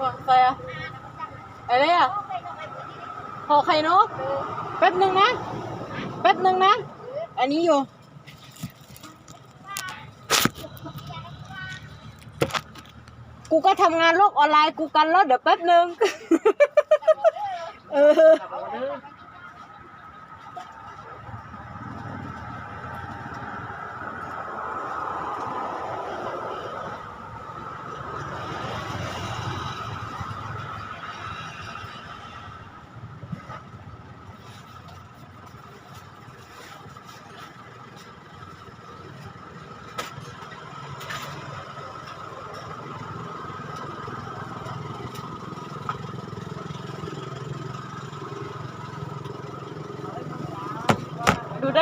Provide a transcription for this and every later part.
ว่าใครอะอะไรอะหอไข่นกแป๊บหนึ่งนะแป๊บหนึ่งนะ อันนี้อยู่กูก็ทำงานโลกออนไลน์กูกันแล้วเดี๋ยวแป๊บหนึ่งเออ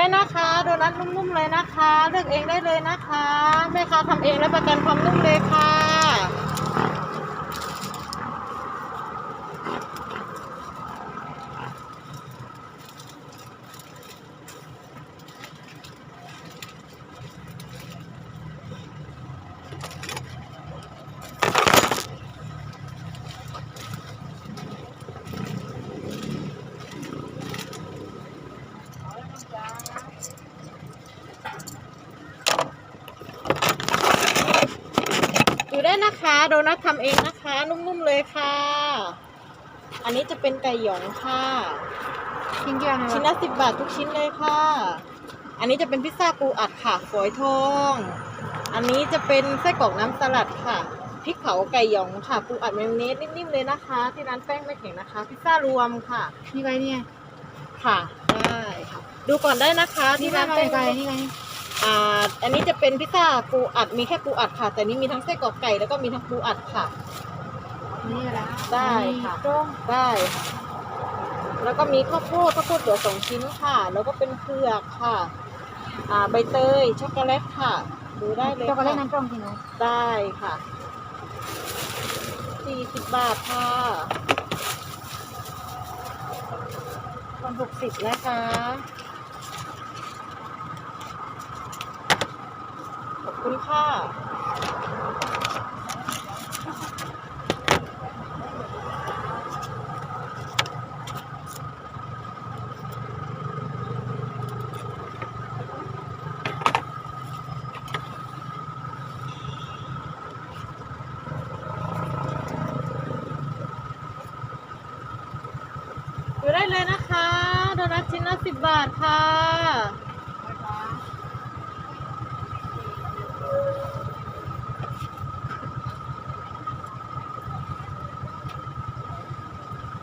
ได้นะคะ โดนัทนุ่มๆเลยนะคะ เลือกเองได้เลยนะคะ แม่ค้าทำเองและประกันความนุ่มเลยค่ะ ดูได้นะคะ โดนัททำเองนะคะ นุ่มๆเลยค่ะ อันนี้จะ เป็นไก่หยองค่ะชิ้นเดียวนะชิ้นละสิบบาททุกชิ้นเลยค่ะ อันนี้จะเป็นพิซซ่าปูอัดค่ะฝอยทอง อันนี้จะเป็นไส้กรอกน้ำสลัดค่ะพริกเผาไก่หยองค่ะ ปูอัดมายองเนสนิ่มๆเลยนะคะ ที่ร้านแป้งไม่แข็งนะคะ พิซซ่ารวมค่ะนี่ไงเนี่ยค่ะได้ค่ะ ดูก่อนได้นะคะนี่ที่ไงร้านแป้งไก่นี่ไงอ่าอันนี้จะเป็นพิซซ่าปูอัดมีแค่ปูอัดค่ะ แต่นี้มีทั้งไส้กรอกไก่แล้วก็มีทั้งปูอัดค่ะ นี่อะไรได้ค่ะต้มได้ค่ะแล้วก็มีข้าวโพดข้าวโพดเหลือสองชิ้นค่ะ แล้วก็เป็นเผือกค่ะ อ่าใบเตยช็อกโกแลตค่ะดูได้เลยช็อกโกแลตค่ะน้ำต้มกินไหมได้ค่ะสี่สิบบาทค่ะคนหกสิบนะคะขอบคุณค่ะ ดูได้เลยนะคะ โดนัทชิ้นละสิบบาทค่ะ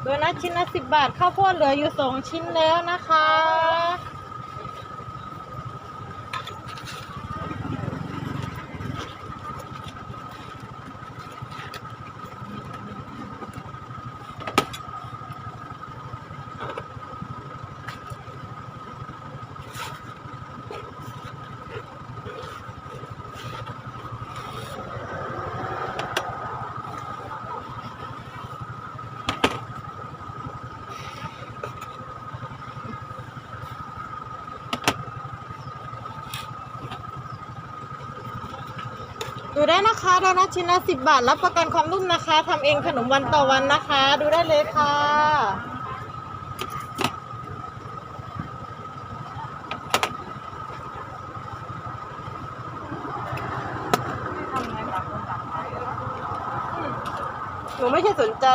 โดนัท ชิ้นละสิบบาทข้าวโพดเหลืออยู่สองชิ้นแล้วนะคะ ดูได้ นะคะโดนัทชิ้นละสิบบาท รับประกันความนุ่มนะคะทำเองขนมวันต่อวันนะคะ ดูได้เลยค่ะ หนูไม่ใช่สนใจ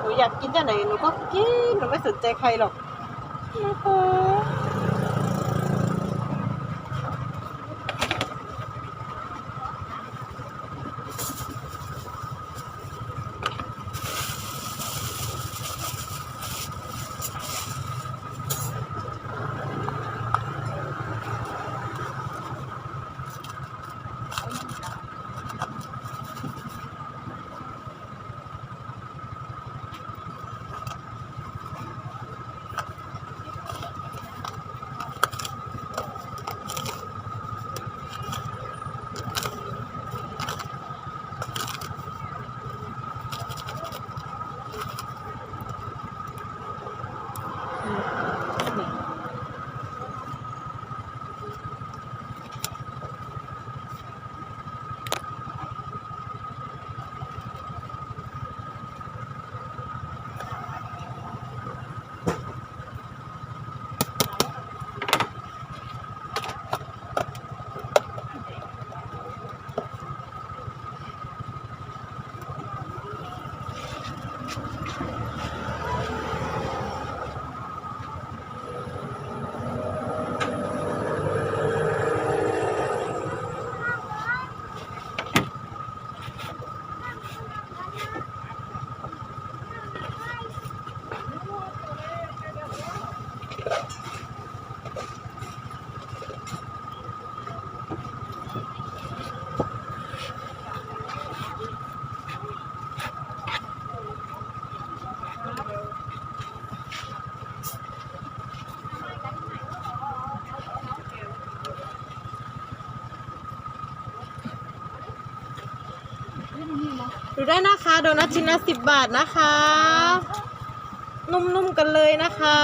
หนูอยากกินที่ไหนหนูก็กิน หนูไม่สนใจใครหรอกนะคะ ได้นะคะ โดนัทชิ้นละสิบบาทนะคะ นุ่มๆกันเลยนะคะ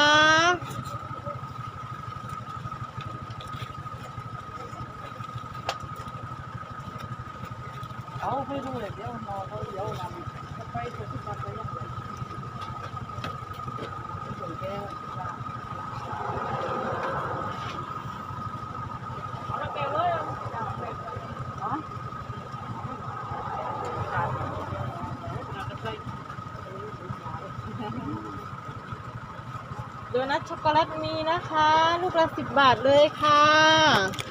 เอาไปดูเลยเดี๋ยวมอเขาเดี๋ยวนำไปสุดที่ปัดไปยังไงส่วนแก้วเอาละแก้วเลยอ๋อ โดนัท ช็อกโกแลตมีนะคะ ลูกละสิบบาทเลยค่ะฮะ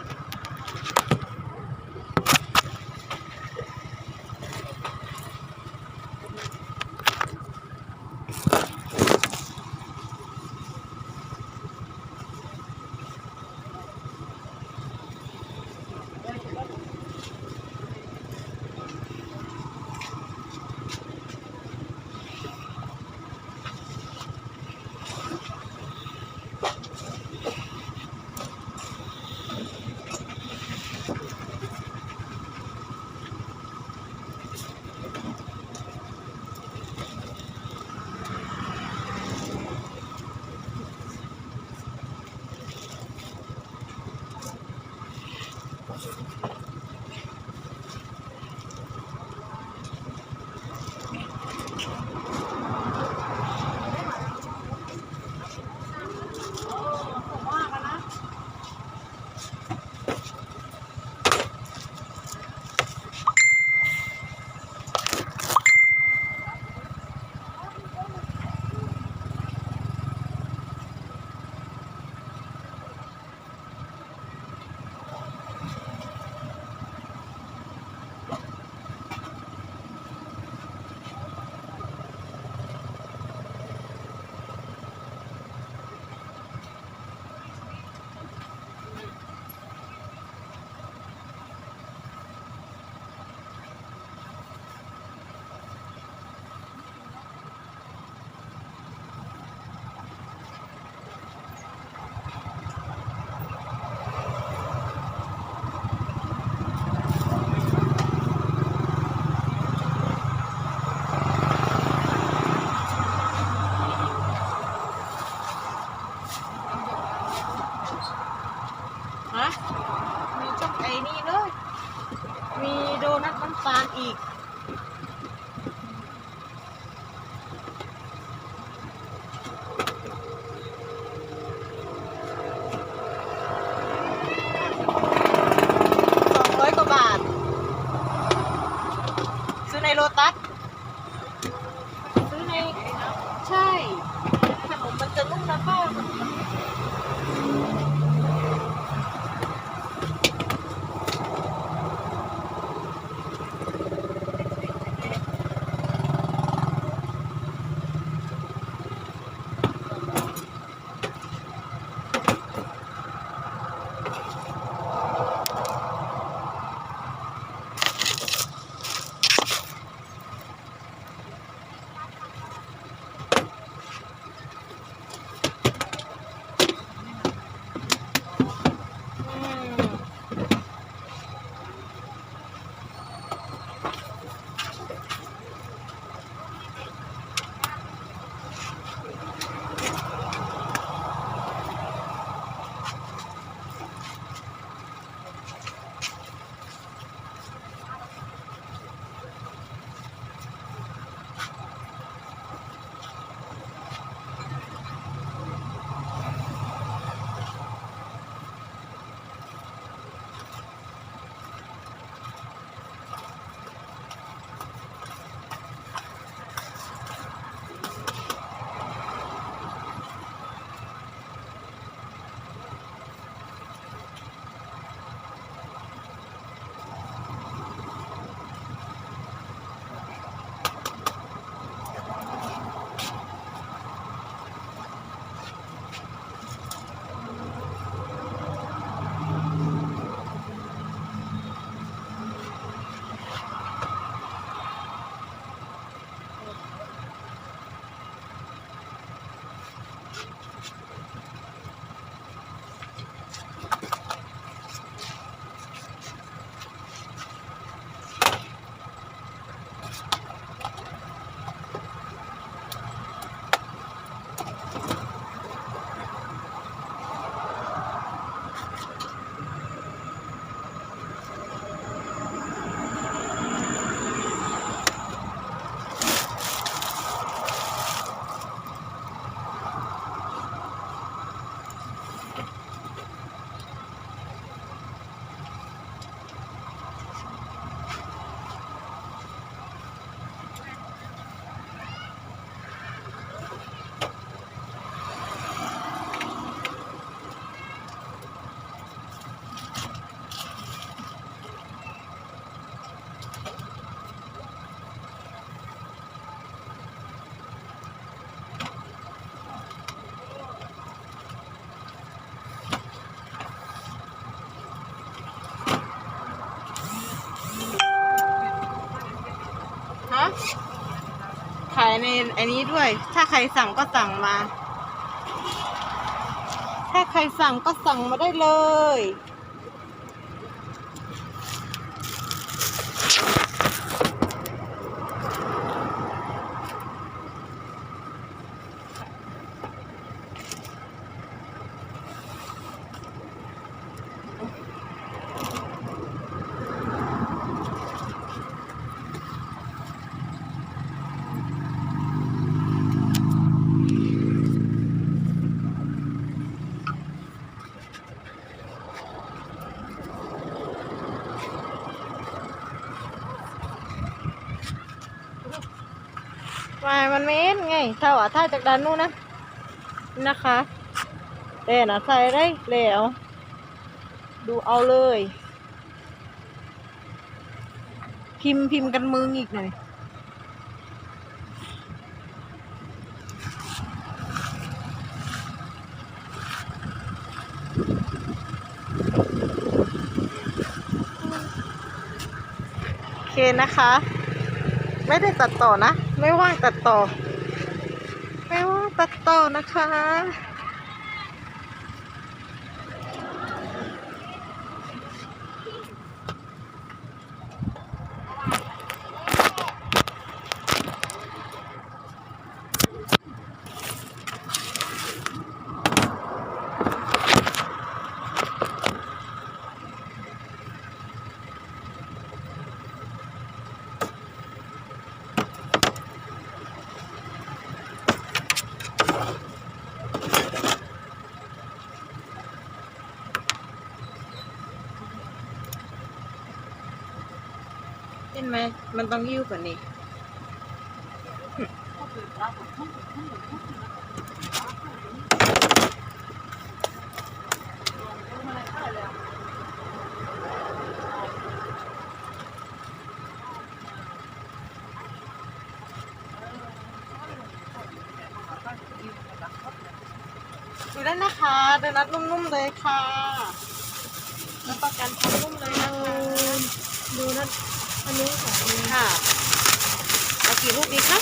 นัท ไอันนี้ด้วย ถ้าใครสั่งก็สั่งมา ถ้าใครสั่งก็สั่งมาได้เลย ถ้าว่าถ้าจากด้านนู้นนะนี่นะคะแต่นะใส่ได้แล้วดูเอาเลย พิมพ์พิมพ์กันมืออีกหน่อยโอเคนะคะ ไม่ได้ตัดต่อนะ ไม่ว่างตัดต่อ ตัดต่อนะคะ มันต้องยิ้วกว่านี้ดูได้นะคะเดนัทนุ่มๆเลยค่ะรับประกันความนุ่มเลยนะคะ ดูนะอันนี้ของอันนี้ค่ะเอากี่ลูกดีคะ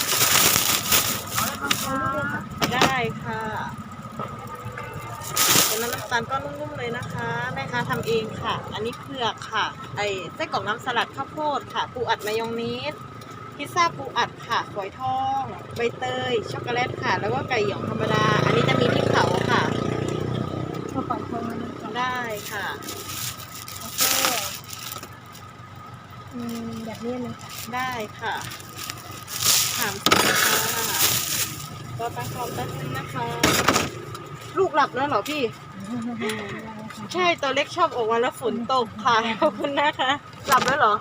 ได้ค่ะเป็นน้ำน้ำตาลก็นุ่มๆเลยนะคะ แม่ค้าทำเองค่ะ อันนี้เผือกค่ะ ไอไส้กรอกน้ำสลัดข้าวโพดค่ะ ปูอัดมายองเนสพิซซ่าปูอัดค่ะฝอยทอง ใบเตย ช็อกโกแลตค่ะ แล้วก็ไก่หยองธรรมดา อันนี้จะมีพริกเผาค่ะ กระเป๋าทองอันนี้ก่อน ได้ค่ะ แล้วก็อืมแบบ นี้นะคะได้ค่ะ ถามสิค่ะก็ตั้งความตั้งนึงนะคะ ลูกหลับแล้วเหรอพี่ ใช่ตัวเล็กชอบออกมาแล้วฝนตกค่ะขอบคุณนะคะ หลับแล้วเหรอ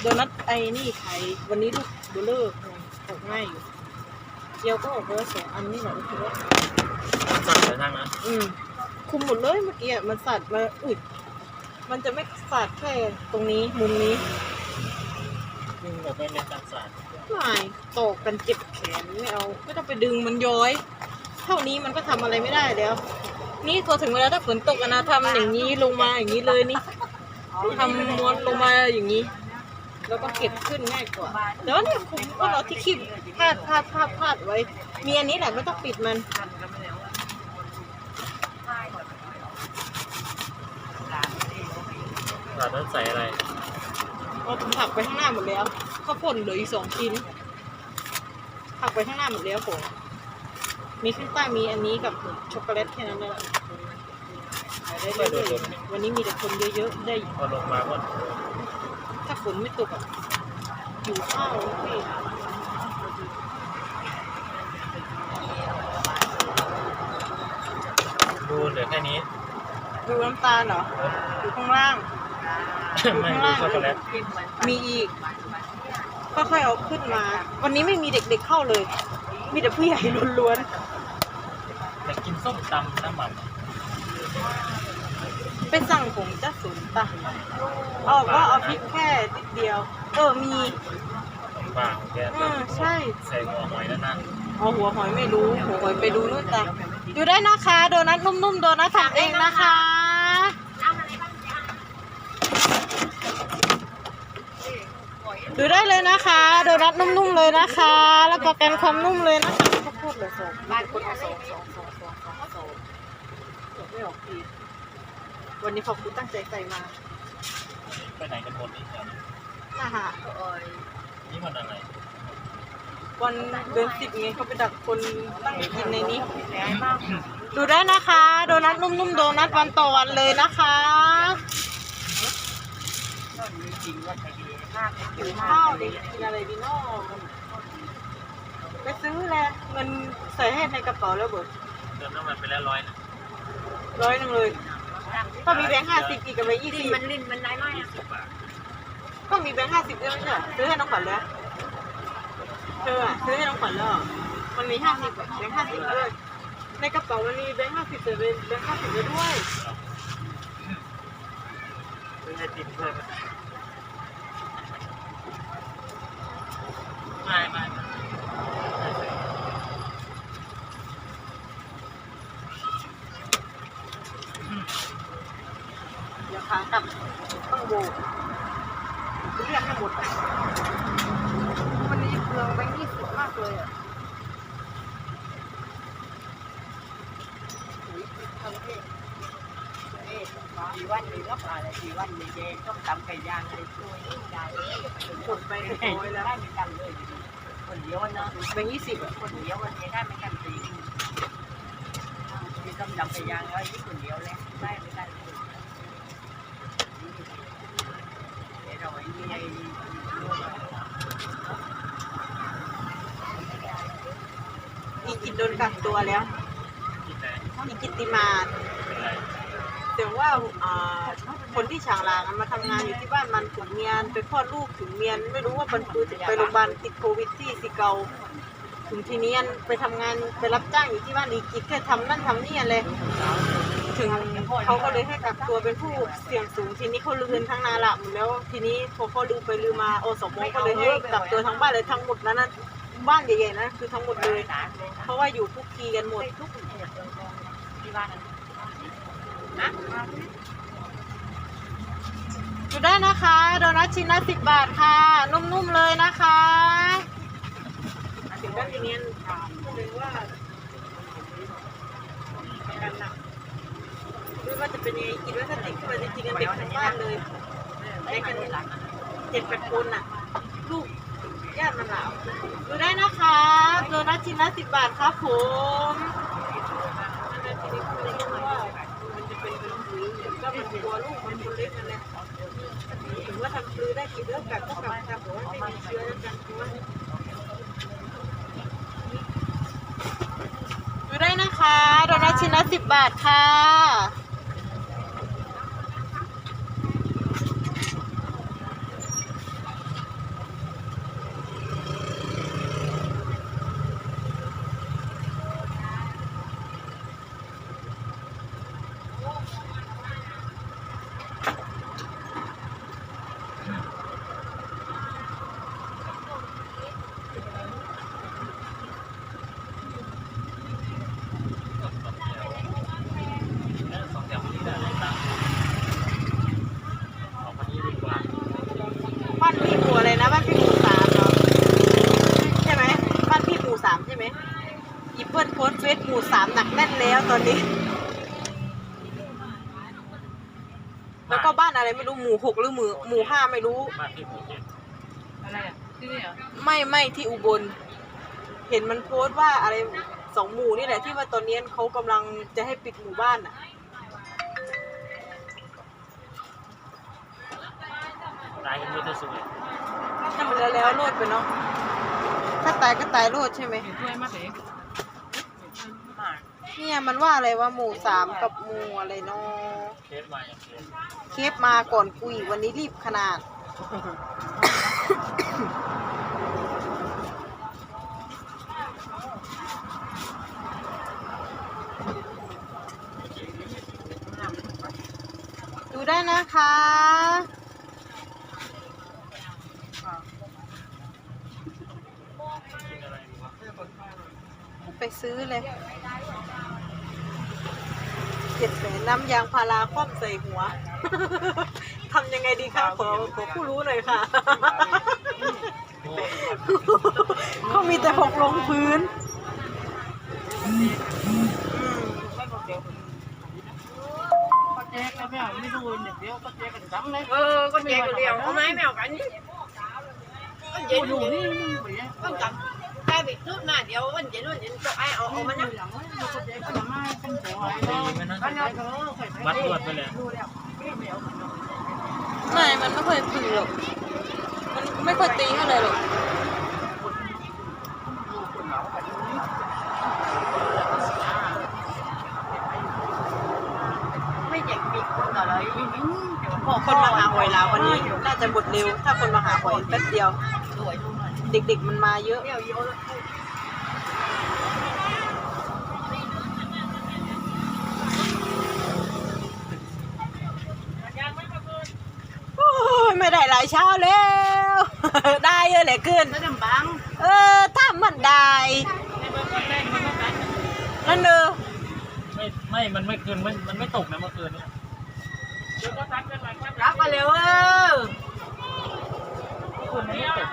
โดนัทไอ้นี่ใครวันนี้ลูกเบลเลอร์ออกง่ายอยู่เกียวก็ออกไปแล้วสองอันนี่แหละโอเคแล้วสั่งเลยนั่งนะอืม คุมหมดเลยเมื่อกี้อะมันสัดมาอุดมันจะไม่สัดแค่ตรงนี้มุมนี้ซึ่งแบบไม่เป็นการสั่งไม่ตอกกันเจ็บแขนไม่เอาไม่ต้องไปดึงมันย้อย เท่านี้มันก็ทำอะไรไม่ได้แล้ว นี่พอถึงเวลาถ้าฝนตกอะนะทำอย่างนี้ลงมาอย่างนี้เลยนี่ทำม้วนลงมาอย่างนี้ แล้วก็เก็บขึ้นง่ายกว่าแต่ว่าเนี่ยคุมก็เราที่คีบพาดพาดพาดพาดไว้ มีอันนี้แหละไม่ต้องปิดมัน หลาดนั้นใส่อะไรเราผักไปข้างหน้าหมดแล้วข้าวป่นเหลืออีกสองชิ้นผักไปข้างหน้าหมดแล้วผมมีข้างใต้มีอันนี้กับช็อกโกแลตแค่นั้นเลยขายได้เรื่อยๆวันนี้มีแต่คนเยอะๆได้พอลงมาก็ถ้าฝนไม่ตกอะอยู่ข้าวพี่ดูเหลือแค่นี้ ดูน้ำตาลเหรออยู่ข้างล่าง ไม่ดูช็อกโกแลตมีอีก ค่อยๆเอาขึ้นมา วันนี้ไม่มีเด็กๆเข้าเลย มีแต่ผู้ใหญ่ล้วนอยากกินส้มตำน้ำมันๆไปสั่งผมจะสุนตะเออก็เอาพริกแค่นิดเดียว เออมีบางแกอืมใช่ ใส่หัวหอยแล้วนะเอาหัวหอยไม่รู้หัวหอยไปดูนู่นจ้ะอยู่ได้นะคะ โดนัทนุ่มๆ โดนัททำเองนะคะ ดูได้เลยนะคะ โดนัทนุ่มๆเลยนะคะ แล้วประกันความนุ่มเลยนะคะข้าวโพดเหลือสองบ้านคนเอาสองสองสองสองสองสองเดี๋ยวไม่ออกทีวันนี้ขอบคุณตั้งใจใส่มาไปไหนกันหมดนี่เนี่ยนะคะนี่มันอะไรวันเดือนสิบไงเขาไปดักคนตั้งกินในนี้ดูได้นะคะ โดนัทนุ่มๆโดนัทวันต่อวันเลยนะคะ จริงว่าใครดีหิวข้าวดิกินอะไรดีเนาะไปซื้อแหละเงินใส่ให้ในกระเป๋าแล้วเบิดเติมน้ำมันไปแล้วร้อยนะร้อยหนึ่งเลยก็มีแบงค์ห้าสิบอีกกับแบงค์ยี่สิบมันลิ้นมันได้ไหมอะสิบบาทก็มีแบงค์ห้าสิบด้วยไม่ใช่เหรอซื้อให้น้องขวัญแล้วเธออะซื้อให้น้องขวัญแล้วเหรอมันมีห้าสิบแบงค์ห้าสิบด้วยในกระเป๋ามันมีแบงค์ห้าสิบแต่เป็นแบงค์ห้าสิบด้วยซื้อให้ติดเพิ่มไม่ไม่ไม่ เดี๋ยวขากลับต้องโบกเรียกให้หมดอะวันนี้เปลืองแบงค์ยี่สิบมากเลยอะอุ๊ยทำเอง สี่วันนี้รับอะไรสี่วันนี้เจต้องทำไก่ย่างอะไรช่วยยิ่งใหญ่เลย หมดไปเรียบร้อยแล้ว ได้ไม่กันเลยคนเดียวนะ แบงค์ยี่สิบอะ คนเดียววันนี้ได้ไม่กันสี่ที่ต้องทำไก่ย่างแล้วยี่คนเดียวเลยได้ไม่กันเลยเดี๋ยวเราไอ้นี่ไอ้ อี กินโดนกักตัวแล้วที่ไหนอีกิตติมาแต่ว่าคนที่ฉางลางมาทำงานอยู่ที่บ้านมันถึงเมียนไปคลอดลูกถึงเมียน ไม่รู้ว่ามันคือไปโรงพยาบาลติดโควิดที่สิเกาถึงทีนี้อันไปทำงานไปรับจ้างอยู่ที่บ้านอีกิตแค่ทำนั่นทำนี่อะไรถึงเขาก็เลยให้กักตัวเป็นผู้เสี่ยงสูงทีนี้เขาลืมทั้งนาละหมดแล้ว ทีนี้พอเขาลืมไปลืมมาโอสมก็เลยให้กักตัวทั้งบ้านเลยทั้งหมดนั้นนะ บ้านใหญ่ๆนะคือทั้งหมดเลย เพราะว่าอยู่คุกคีกันหมดทุกที่บ้านนั้นนะดูได้นะคะโดนัทชิ้นละสิบบาทค่ะ นุ่มๆเลยนะคะถึงด้านนี้ถามเลยว่ากันหนักไม่ว่าจะเป็นยังไงกินว่าถ้าติดขึ้นมาจริงๆกันเด็กทั้งบ้านเลยได้กันเจ็ดแปดคนน่ะ ลูก ญาติมันหลาวดูได้นะคะโดนัทชิ้นละสิบบาทครับผมอันนั้นทีนี้คุณเลยคิดว่ามันจะเป็นเป็นหรือก็มันกลัวลูกมันคนเล็กนั่นแหละถึงว่าทำฟลือได้กี่เรื่องกัดก็กัดค่ะผมว่าไม่มีเชื้อแล้วกันเพราะว่าดูได้นะคะโดนัทชิ้นละสิบบาทค่ะ สองแถวนี้ได้อะไรตังค์ออกมานี้ดีกว่า บ้านพี่หมู่อะไรนะบ้านพี่หมู่สามเนาะใช่ไหมบ้านพี่หมู่สามใช่ไหมอีเปิลโพสต์เฟซหมู่สามหนักแน่นแล้ว ตอนนี้ แล้วก็บ้านอะไรไม่รู้หมู่หกหรือหมู่หมู่ห้าไม่รู้ บ้านที่หมู่เจ็ดอะไรอะที่นี่เหรอไม่ไม่ที่อุบล เห็นมันโพสต์ว่าอะไรสองหมู่นี่แหละที่ว่าตอนนี้เขากำลังจะให้ปิดหมู่บ้านอะ ตายกันมือเธอสวยถ้ามันแล้วแล้วโลดไปเนาะถ้าตายก็ตายโลดใช่ไหมช่วยมากเลยมา เนี่ยมันว่าอะไรว่าหมู่สามกับหมู่อะไรเนาะเคสมาอย่างเคสเคฟมาก่อนกูอีกวันนี้รีบขนาด ดูได้นะคะ กินอะไรดีวะ ไปซื้อเลยเจ็ดแสนน้ำยางพาราคว่ำใส่หัว ทำยังไงดีคะขอขอผู้รู้หน่อยค่ะ เขามีแต่หกลงพื้น แจ๊ก็ไม่เอาไม่ดูเดี๋ยวก็เจ๊กกันซ้ำเลยเออก็แจ๊กคเดียวเอาไหมไม่แอากัน ก็เย็นอยู่นี่มันเอนกัน ไปคืบหน้าเดี๋ยวมันเย็นมันเย็นจะไอเอาเอามันนะหลังเราก็แจกกันมาเป็นแถวอะไรดีไหมนะก็เอาเขาใส่วัดรวดไปเลยไม่ มันไม่ค่อยตีหรอก มันไม่ค่อยตีเท่าไหร่หรอกคนมาหาหอยแลาววันนี้ น่าจะหมดเร็ว ถ้าคนมาหาหอยแป๊บเดียวสวยทุกคน เด็กๆมันมาเยอะเดี๋ยวโยนโอ้ยไม่ได้หลายเช้าแล้ว ได้เยอะเหลือเกินไม่จำบังเออถ้ามันได้นั่นเนอะไม่ไม่ มันไม่คืนมันมันไม่ตกนะเมื่อคืนเนี่ยรับมาเร็วเออ คืนมันไม่ตก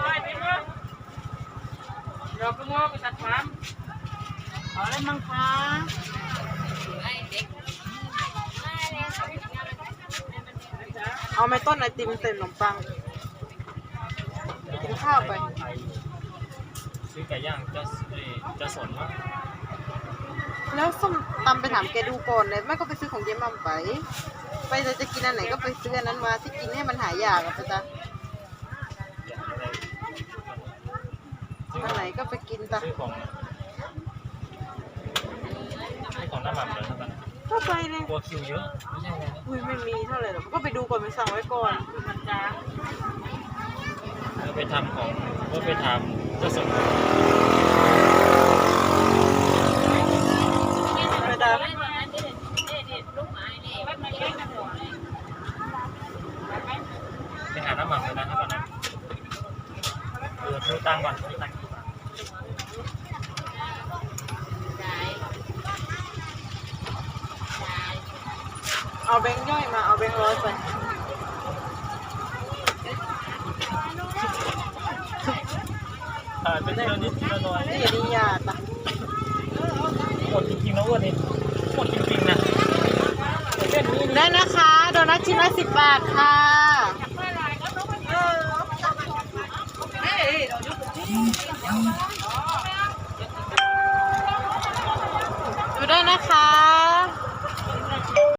เรา ก็งอไปตัดฟาร์มเอาอะไรมั่งคะเอาไม่ต้นไอติมเต็มขนมปังกินข้าวไป ซื้อไก่ย่างจะเอ่อจะสนว่าแล้วส้มตำไปถามแกดูก่อนเลยแม่ก็ไปซื้อของเยมัมไป ไปจะจะกินอันไหนก็ไปซื้ออันนั้นมาที่กินให้มันหายากอะไปจ้ะ อยากอะไรซื้อ อันไหนก็ไปกิน จ้ะซื้อของซื้อของหน้าหม่ำเลยครับก็ไปเลยกลัวคิวเยอะไม่ใช่ไงอุ้ยไม่มีเท่าไหร่หรอกก็ไปดูก่อนไปสั่งไว้ก่อนก็ไปทำของก็ไปทำจะสน